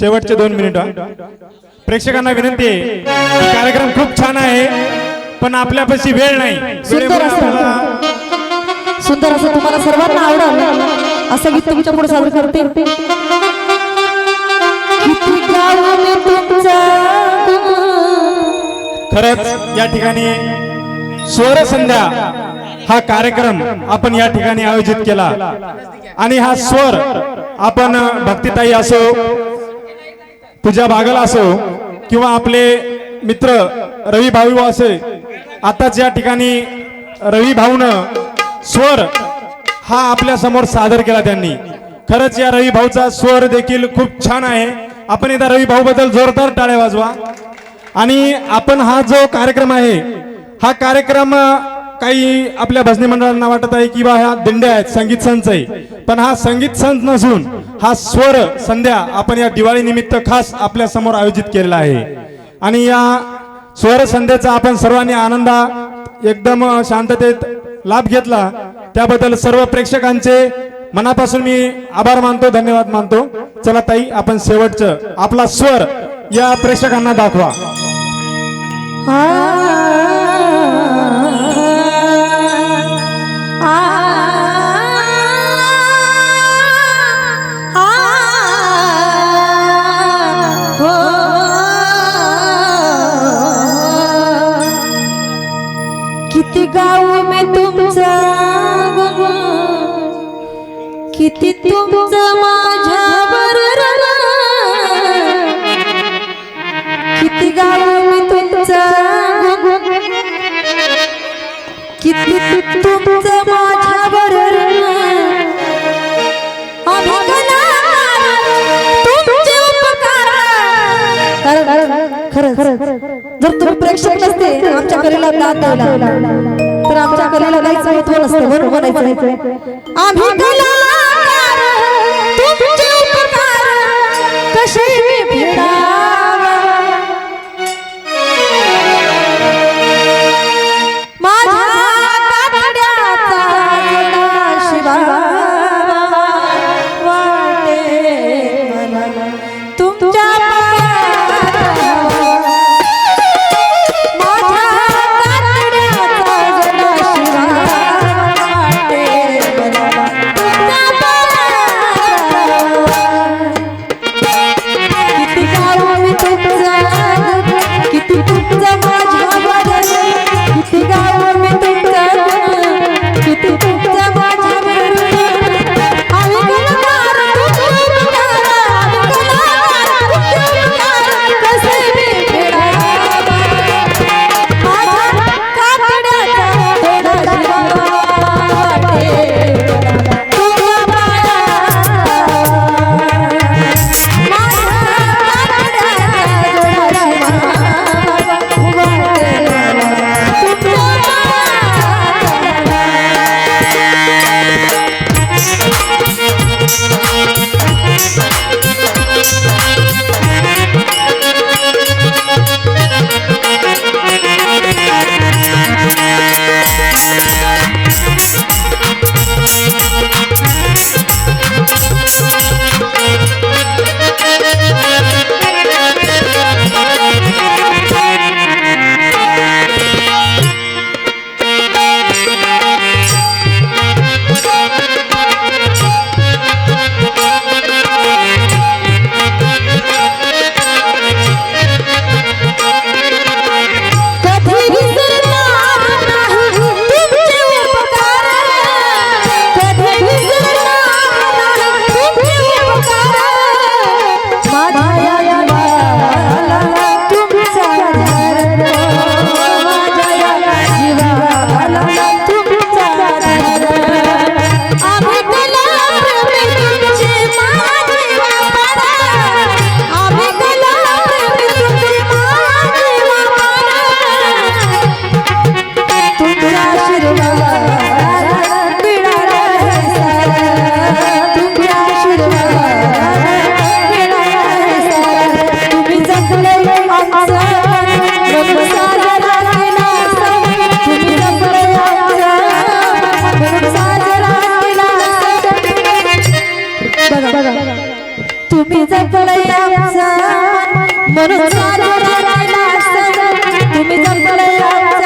शेवटचे दोन मिनिट. प्रेक्षकांना विनंती आहे कार्यक्रम खूप छान आहे पण आपल्यापाशी वेळ नाही. सुंदर असं. सुंदर असं तुम्हाला सर्वांना आवडल? असं गीत तुमच्यापुढे सादर करते? खरंच या ठिकाणी स्वर संध्या हा कार्यक्रम आपण या ठिकाणी आयोजित केला. आणि हा स्वर आपण भक्तिताई असो पूजा बागल असो किंवा आपले मित्र रवी भाऊ असे आताच या ठिकाणी रवी भाऊनं स्वर हा आपल्यासमोर सादर केला त्यांनी. खरंच या रवी भाऊचा स्वर देखील खूप छान आहे. आपण एकदा रवी भाऊ बद्दल जोरदार टाळ्या वाजवा. आणि आपण हा जो कार्यक्रम आहे हा कार्यक्रम काही आपल्या भजनी मंडळांना वाटत आहे की बा ह्या दिंड्या आहेत संगीत संच आहे. पण हा संगीत संच नसून हा स्वर संध्या आपण या दिवाळी निमित्त खास आपल्यासमोर आयोजित केलेला आहे. आणि या स्वर संध्याचा आपण सर्वांनी आनंदा एकदम शांततेत लाभ घेतला. त्याबद्दल सर्व प्रेक्षकांचे मनापासून मी आभार मानतो धन्यवाद मानतो. चला ताई आपण शेवटचं आपला स्वर या प्रेक्षकांना दाखवा. किती गाव मी तुमचा किती तुमचं माझ्यावर किती गाव मी तुमचा किती तुमचं माझ्यावर तुमचे खरं खरं जर तुम्ही प्रेक्षक आमच्या कलेला दाद द्यायला तर आमच्या कलेला काहीच महत्त्व नसतं बरोबर म्हणायचं आम्ही कलाकार तुमचे उपकार कसे তুমি যে পড়াইয়া মন তুমি যে পড়াইয়া